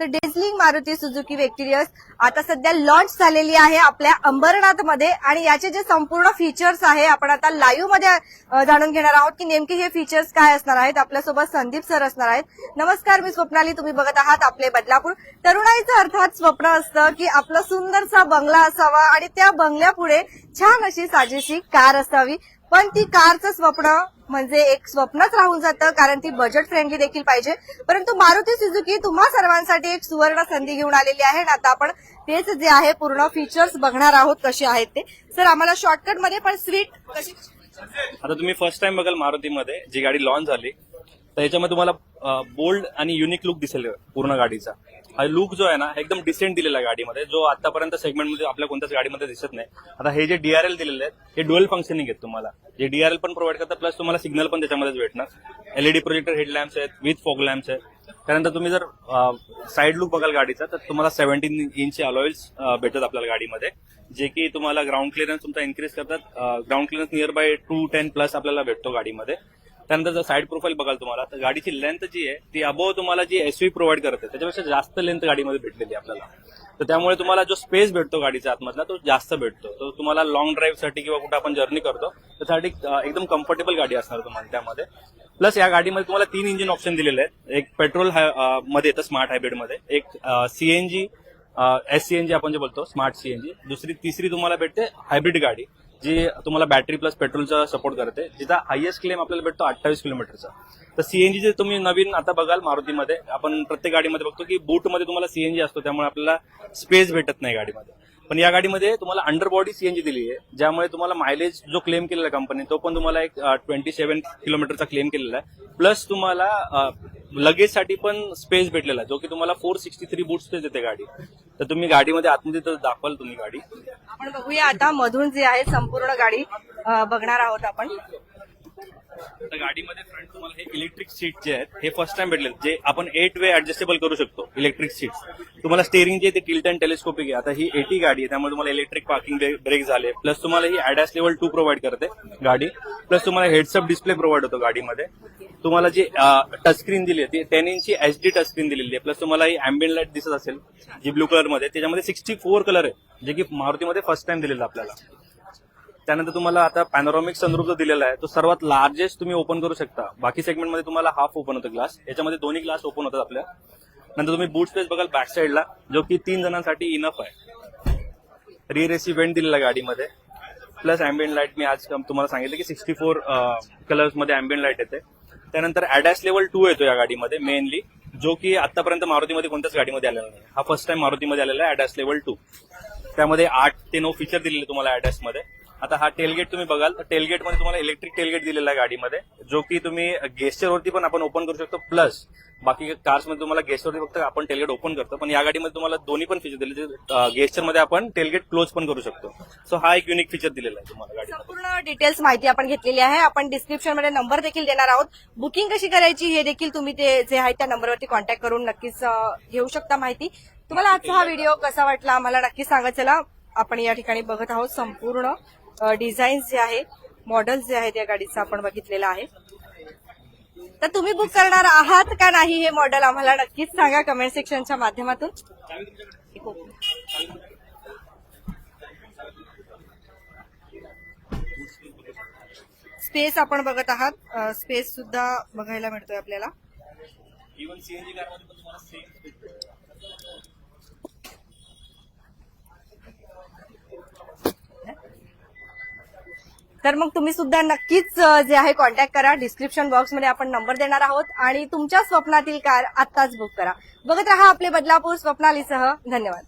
तर डेझलिंग मारुती सुझुकी वेक्टिरियस आता सध्या लॉन्च झालेली आहे आपल्या अंबरनाथमध्ये आणि याचे जे संपूर्ण फीचर्स आहे आपण आता लाईव्हमध्ये जाणून घेणार आहोत की नेमके हे फीचर्स काय असणार आहेत आपल्यासोबत संदीप सर असणार आहेत. नमस्कार मी स्वप्नाली तुम्ही बघत आहात आपले बदलापूर. तरुणाईचं अर्थात स्वप्न असतं की आपला सुंदरसा बंगला असावा आणि त्या बंगल्यापुढे छान अशी साजेशी कार असावी. पण ती कारचं स्वप्न म्हणजे एक स्वप्नच राहून जातं कारण ती बजेट फ्रेंडली देखील पाहिजे. परंतु मारुती सुझुकी तुम्हा सर्वांसाठी एक सुवर्ण संधी घेऊन आलेली आहे. आता आपण तेच जे आहे पूर्ण फीचर्स बघणार आहोत कसे आहेत ते. सर आम्हाला शॉर्टकटमध्ये पण स्वीट कशी आता तुम्ही फर्स्ट टाइम बघाल मारुतीमध्ये जी गाडी लॉन्च झाली. तर याच्यामध्ये तुम्हाला बोल्ड आणि युनिक लुक दिसेल पूर्ण गाडीचा. हा लुक जो आहे ना एकदम डिसेंट दिलेला आहे गाडीमध्ये. जो आतापर्यंत सेगमेंटमध्ये आपल्या कोणत्याच गाडीमध्ये दिसत नाही. आता हे जे डीआरएल दिलेले आहेत हे डुएल फंक्शनिंग आहेत तुम्हाला. जे डीआरएल पण प्रोव्हाइड करतात प्लस तुम्हाला सिग्नल पण त्याच्यामध्येच भेटणार. एलईडी प्रोजेक्टर हेडलॅम्प्स आहेत विथ फॉग लॅम्प्स आहेत. त्यानंतर तुम्ही जर साईड लुक बघाल गाडीचा तर तुम्हाला सेव्हन्टीन इंच अलॉइल्स भेटतात आपल्याला गाडीमध्ये. जे की तुम्हाला ग्राउंड क्लिअरन्स तुमचा इन्क्रीज करतात. Ground clearance nearby two ten plus आपल्याला भेटतो गाडीमध्ये. त्यानंतर जर साईड प्रोफाईल बघाल तुम्हाला तर गाडीची लेंथ जी आहे ती अबोव तुम्हाला जी एसवी प्रोव्हाइड करते त्याच्यापेक्षा जास्त लेंथ गाडीमध्ये भेटलेली आपल्याला. तर त्यामुळे तुम्हाला जो स्पेस भेटतो गाडीच्या आतमधला तो जास्त भेटतो. तो तुम्हाला लॉंग ड्राईव्हसाठी किंवा कुठं आपण जर्नी करतो त्यासाठी एकदम कम्फर्टेबल गाडी असणार तुम्हाला त्यामध्ये. प्लस या गाडीमध्ये तुम्हाला तीन इंजिन ऑप्शन दिलेले आहेत. एक पेट्रोलमध्ये येतं स्मार्ट हायब्रिडमध्ये. एक सीएनजी एस सीएनजी आपण जे बोलतो स्मार्ट सीएनजी दुसरी तिसरी तुम्हाला भेटते हायब्रिड गाडी. जी तुम्हाला बॅटरी प्लस पेट्रोलचा सपोर्ट करते जिचा हायएस्ट क्लेम आपल्याला भेटतो अठ्ठावीस किलोमीटरचा तर सीएनजी जे तुम्ही नवीन आता बघाल मारुतीमध्ये आपण प्रत्येक गाडीमध्ये बघतो की बूटमध्ये तुम्हाला सीएनजी असतो त्यामुळे आपल्याला स्पेस भेटत नाही गाडीमध्ये. पण या गाडीमध्ये तुम्हाला अंडर बॉडी सीएनजी दिली आहे ज्यामुळे तुम्हाला मायलेज जो क्लेम केलेला आहे कंपनी तो पण तुम्हाला एक ट्वेंटी सेव्हन किलोमीटरचा क्लेम केलेला आहे. प्लस तुम्हाला लगेजसाठी पण स्पेस भेटलेला आहे. जो की तुम्हाला four sixty three boot space देते गाडी. तर तुम्ही गाडीमध्ये आतमध्ये तर दाखवाल तुम्ही गाडी. आपण बघूया आता मधून जे आहे संपूर्ण गाडी अ, बघणार आहोत आपण. तर गाडीमध्ये फ्रंट तुम्हाला हे इलेक्ट्रिक सीट जे आहेत हे फर्स्ट टाइम भेटले जे आपण एट वे ऍडजस्टेबल करू शकतो इलेक्ट्रिक सीट्स तुम्हाला स्टेअरिंग जे ते टिल्ट अँड टेलिस्कोपिक आहे. आता ही एटी गाडी आहे त्यामुळे तुम्हाला इलेक्ट्रिक पार्किंग ब्रेक झाले. प्लस तुम्हाला ही ऍडॅस लेवल टू प्रोव्हाइड करते गाडी. प्लस तुम्हाला हेडसअप डिस्प्ले प्रोव्हाइड होतो गाडीमध्ये. तुम्हाला जी टचस्क्रीन दिली आहे ती टेन इंची एच डी टचस्क्रीन दिलेली आहे. प्लस तुम्हाला ही अँबियन लाइट दिसत असेल जी ब्लू कलरमध्ये. त्याच्यामध्ये सिक्स्टी फोर कलर आहे जे की मारुतीमध्ये फर्स्ट टाइम दिलेलं आपल्याला. त्यानंतर तुम्हाला आता पॅनोरॉमिक सनरूफ जो दिलेला आहे तो सर्वात लार्जेस्ट तुम्ही ओपन करू शकता. बाकी सेगमेंटमध्ये तुम्हाला हाफ ओपन होतं ग्लास याच्यामध्ये दोन्ही ग्लास ओपन होतात आपल्या. नंतर तुम्ही बूट स्पेस बघाल बॅक साईडला जो की तीन जणांसाठी इनफ आहे. रिअर एसी वेंट दिलेला गाडीमध्ये. प्लस अँबियन लाइट मी आज तुम्हाला सांगितलं की सिक्स्टी फोर कलर्समध्ये अँबियन लाइट येते. त्यानंतर अॅडॅस लेवल टू येतो या गाडीमध्ये मेनली जो की आतापर्यंत मारुतीमध्ये कोणत्याच गाडीमध्ये आलेला नाही. हा फर्स्ट टाइम मारुतीमध्ये आलेला आहे अडॅस लेवल टू त्यामध्ये आठ ते नऊ फीचर दिलेले तुम्हाला अॅडॅसमध्ये. आता हा टेलगेट तुम्ही बघाल तर टेलगेटमध्ये तुम्हाला इलेक्ट्रिक टेलगेट दिलेला आहे गाडीमध्ये जो की तुम्ही गेस्टरवरती पण आपण ओपन करू शकतो प्लस बाकी कार्समध्ये तुम्हाला गेस्टवरती फक्त आपण टेलगेट ओपन करतो पण या गाडीमध्ये तुम्हाला दोन्ही पण फीचर दिले गेस्टरमध्ये आपण टेलगेट क्लोज पण करू शकतो. सो हा एक युनिक फीचर दिलेला आहे तुम्हाला गाडीमध्ये. संपूर्ण डिटेल्स माहिती आपण घेतलेली आहे. आपण डिस्क्रिप्शनमध्ये नंबर देखील देणार आहोत. बुकिंग कशी करायची हे देखील तुम्ही ते जे आहे त्या नंबरवरती कॉन्टॅक्ट करून नक्कीच घेऊ शकता माहिती. तुम्हाला आजचा हा व्हिडिओ कसा वाटला? आम्हाला नक्की सांगा. चला आपण या ठिकाणी बघत आहोत संपूर्ण. डिझाईन्स जे आहे मॉडेल्स जे आहेत या गाडीचं आपण बघितलेलं आहे. तर तुम्ही बुक करणार आहात का नाही हे मॉडेल आम्हाला नक्कीच सांगा कमेंट सेक्शनच्या माध्यमातून. स्पेस आपण बघत आहात. स्पेस सुद्धा बघायला मिळतोय आपल्याला इव्हन सीएनजी कारमध्ये पण तुम्हाला सेम तर मग तुम्ही सुद्धा नक्कीच जे आहे कॉन्टॅक्ट करा. डिस्क्रिप्शन बॉक्समध्ये आपण नंबर देणार आहोत आणि तुमच्या स्वप्नातील कार आत्ताच बुक करा. बघत राहा आपले बदलापूर स्वप्नालीसह. धन्यवाद.